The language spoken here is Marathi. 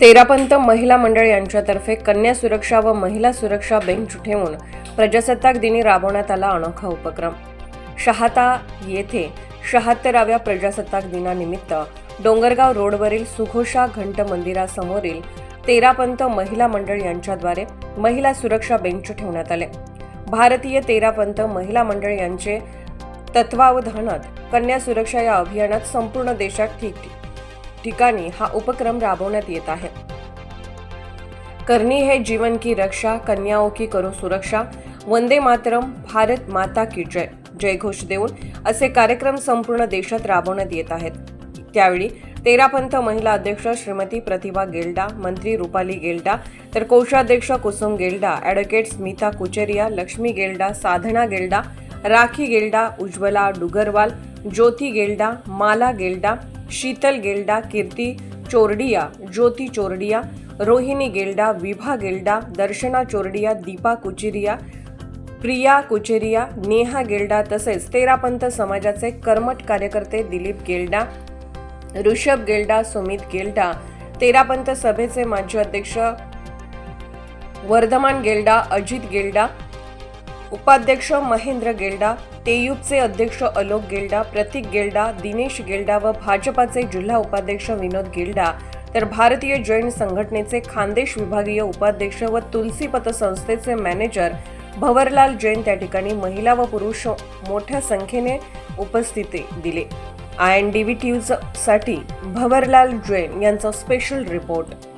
तेरापंत महिला मंडळ यांच्यातर्फे कन्या सुरक्षा व महिला सुरक्षा बेंच ठेवून प्रजासत्ताक दिनी राबवण्यात आला अनोखा उपक्रम. शहाता येथे शहात्तराव्या प्रजासत्ताक दिनानिमित्त डोंगरगाव रोडवरील सुघोषा घंट मंदिरासमोरील तेरापंत महिला मंडळ यांच्याद्वारे महिला सुरक्षा बेंच ठेवण्यात आले. भारतीय तेरापंत महिला मंडळ यांचे तत्वावधानात कन्या सुरक्षा या अभियानात संपूर्ण देशात ठीक ठिकाणी हा उपक्रम राबवण्यात येत आहे. करणी है जीवन की रक्षा कन्याओं की करो सुरक्षा वंदे मातरम भारत माता की जय जयघोष देऊन असे कार्यक्रम संपूर्ण देशात राबवण्यात येत आहेत. त्यावेळी तेरापंथ महिला अध्यक्ष श्रीमती प्रतिभा गेल्डा मंत्री रुपाली गेल्डा तर कोषाध्यक्ष कुसुम गेल्डा ॲडव्होकेट स्मिता कुचेरिया लक्ष्मी गेल्डा साधना गेल्डा राखी गेल्डा उज्ज्वला डुगरवाल ज्योती गेल्डा माला गेल्डा शीतल गेल्डा कीर्ती चोरडिया ज्योती चोरडिया रोहिणी गेल्डा विभा गेल्डा दर्शना चोरडिया दीपा कुचिरिया प्रिया कुचेरिया नेहा गेल्डा तसेच तेरापंथ समाजाचे कर्मठ कार्यकर्ते दिलीप गेल्डा ऋषभ गेल्डा सुमित गेल्डा तेरापंथ सभेचे माजी अध्यक्ष वर्धमान गेल्डा अजित गेल्डा उपाध्यक्ष महेंद्र गेल्डा तेयुबचे अध्यक्ष अलोक गेल्डा प्रतीक गेल्डा दिनेश गेल्डा व भाजपाचे जिल्हा उपाध्यक्ष विनोद गेल्डा. तर भारतीय जैन संघटनेचे खानदेश विभागीय उपाध्यक्ष व तुलसी पतसंस्थेचे मॅनेजर भवरलाल जैन त्या ठिकाणी महिला व पुरुष मोठ्या संख्येने उपस्थिती दिले. आय एन डी व्ही साठी भवरलाल जैन यांचा स्पेशल रिपोर्ट